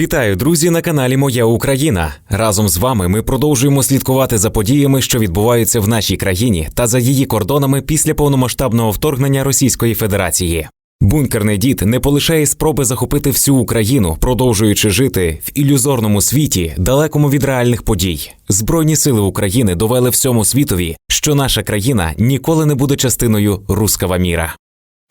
Вітаю, друзі, на каналі Моя Україна. Разом з вами ми продовжуємо слідкувати за подіями, що відбуваються в нашій країні та за її кордонами після повномасштабного вторгнення Російської Федерації. Бункерний дід не полишає спроби захопити всю Україну, продовжуючи жити в ілюзорному світі, далекому від реальних подій. Збройні сили України довели всьому світові, що наша країна ніколи не буде частиною рускава міра.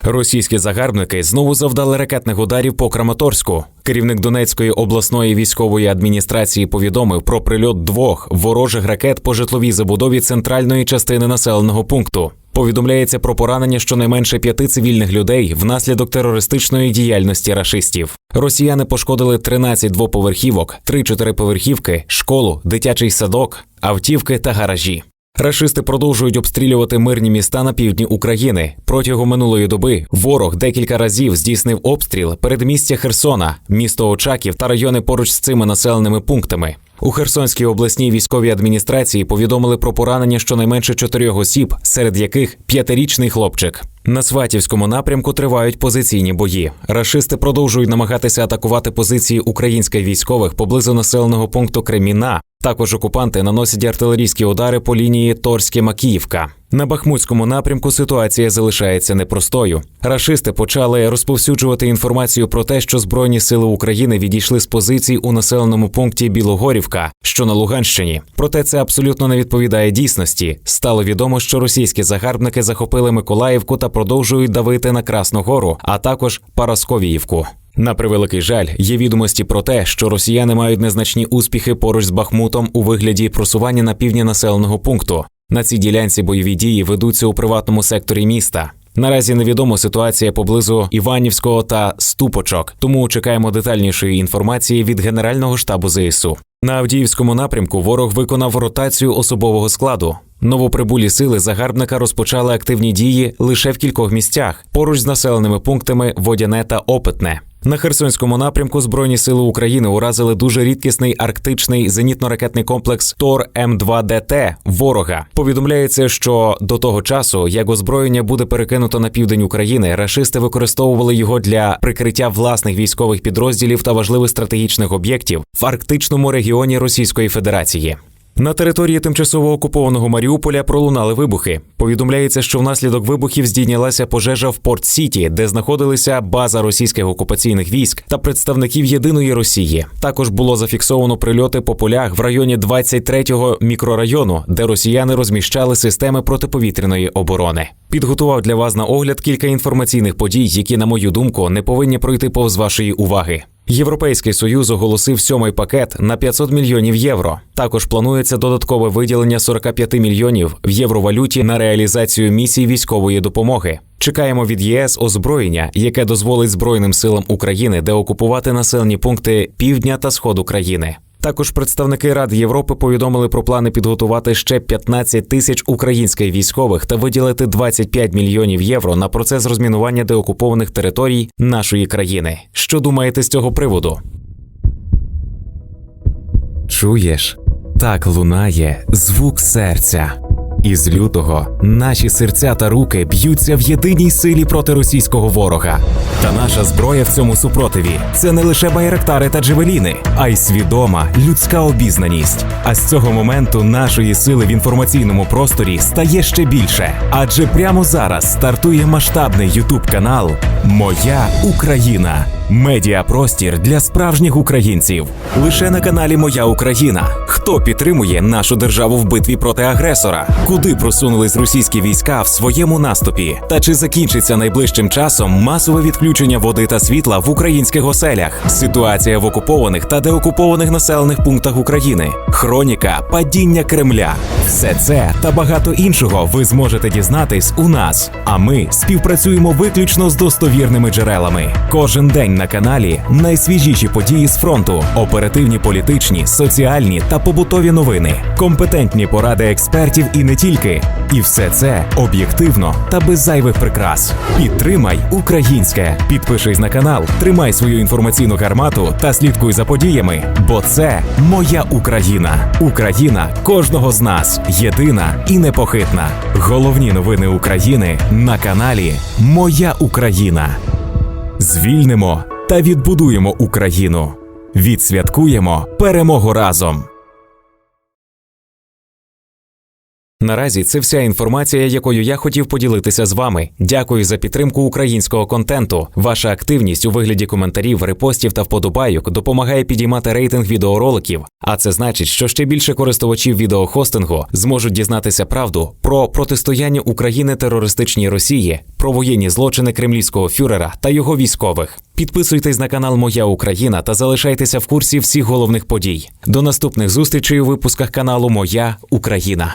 Російські загарбники знову завдали ракетних ударів по Краматорську. Керівник Донецької обласної військової адміністрації повідомив про прильот двох ворожих ракет по житловій забудові центральної частини населеного пункту. Повідомляється про поранення щонайменше п'яти цивільних людей внаслідок терористичної діяльності рашистів. Росіяни пошкодили 13 двоповерхівок, 3 чотириповерхівки, школу, дитячий садок, автівки та гаражі. Рашисти продовжують обстрілювати мирні міста на півдні України. Протягом минулої доби ворог декілька разів здійснив обстріл передмістя Херсона, місто Очаків та райони поруч з цими населеними пунктами. У Херсонській обласній військовій адміністрації повідомили про поранення щонайменше чотирьох осіб, серед яких п'ятирічний хлопчик. На Сватівському напрямку тривають позиційні бої. Рашисти продовжують намагатися атакувати позиції українських військових поблизу населеного пункту Креміна. Також окупанти наносять артилерійські удари по лінії Торське-Макіївка. На Бахмутському напрямку ситуація залишається непростою. Рашисти почали розповсюджувати інформацію про те, що Збройні сили України відійшли з позицій у населеному пункті Білогорівка, що на Луганщині. Проте це абсолютно не відповідає дійсності. Стало відомо, що російські загарбники захопили Миколаївку та продовжують давити на Красну Гору, а також Парасковіївку. На превеликий жаль, є відомості про те, що росіяни мають незначні успіхи поруч з Бахмутом у вигляді просування на півдні населеного пункту. На цій ділянці бойові дії ведуться у приватному секторі міста. Наразі невідома ситуація поблизу Іванівського та Ступочок, тому чекаємо детальнішої інформації від Генерального штабу ЗСУ. На Авдіївському напрямку ворог виконав ротацію особового складу. Новоприбулі сили загарбника розпочали активні дії лише в кількох місцях поруч з населеними пунктами Водяне та Опитне. На Херсонському напрямку Збройні сили України уразили дуже рідкісний арктичний зенітно-ракетний комплекс Тор М2ДТ ворога. Повідомляється, що до того часу, як озброєння буде перекинуто на південь України, рашисти використовували його для прикриття власних військових підрозділів та важливих стратегічних об'єктів в арктичному регіоні Російської Федерації. На території тимчасово окупованого Маріуполя пролунали вибухи. Повідомляється, що внаслідок вибухів здійнялася пожежа в Порт Сіті, де знаходилися база російських окупаційних військ та представників єдиної Росії. Також було зафіксовано прильоти по полях в районі 23-го мікрорайону, де росіяни розміщали системи протиповітряної оборони. Підготував для вас на огляд кілька інформаційних подій, які, на мою думку, не повинні пройти повз вашої уваги. Європейський союз оголосив сьомий пакет на 500 мільйонів євро. Також планується додаткове виділення 45 мільйонів в євровалюті на реалізацію місій військової допомоги. Чекаємо від ЄС озброєння, яке дозволить Збройним силам України деокупувати населені пункти півдня та сходу країни. Також представники Ради Європи повідомили про плани підготувати ще 15 тисяч українських військових та виділити 25 мільйонів євро на процес розмінування деокупованих територій нашої країни. Що думаєте з цього приводу? Чуєш? Так лунає звук серця. Із лютого наші серця та руки б'ються в єдиній силі проти російського ворога. Та наша зброя в цьому супротиві це не лише байрактари та джевеліни, а й свідома людська обізнаність. А з цього моменту нашої сили в інформаційному просторі стає ще більше. Адже прямо зараз стартує масштабний ютуб канал Моя Україна. Медіапростір для справжніх українців. Лише на каналі Моя Україна. Хто підтримує нашу державу в битві проти агресора? Куди просунулись російські війська в своєму наступі? Та чи закінчиться найближчим часом масове відключення води та світла в українських оселях? Ситуація в окупованих та деокупованих населених пунктах України, хроніка падіння Кремля. Все це та багато іншого ви зможете дізнатись у нас. А ми співпрацюємо виключно з достовірними джерелами. Кожен день на каналі найсвіжіші події з фронту, оперативні політичні, соціальні та побутові новини, компетентні поради експертів і не тільки. І все це об'єктивно та без зайвих прикрас. Підтримай українське. Підпишись на канал, тримай свою інформаційну гармату та слідкуй за подіями, бо це моя Україна. Україна кожного з нас єдина і непохитна. Головні новини України на каналі Моя Україна. Звільнимо та відбудуємо Україну. Відсвяткуємо перемогу разом. Наразі це вся інформація, якою я хотів поділитися з вами. Дякую за підтримку українського контенту. Ваша активність у вигляді коментарів, репостів та вподобайок допомагає підіймати рейтинг відеороликів. А це значить, що ще більше користувачів відеохостингу зможуть дізнатися правду про протистояння України терористичній Росії, про воєнні злочини кремлівського фюрера та його військових. Підписуйтесь на канал Моя Україна та залишайтеся в курсі всіх головних подій. До наступних зустрічей у випусках каналу Моя Україна.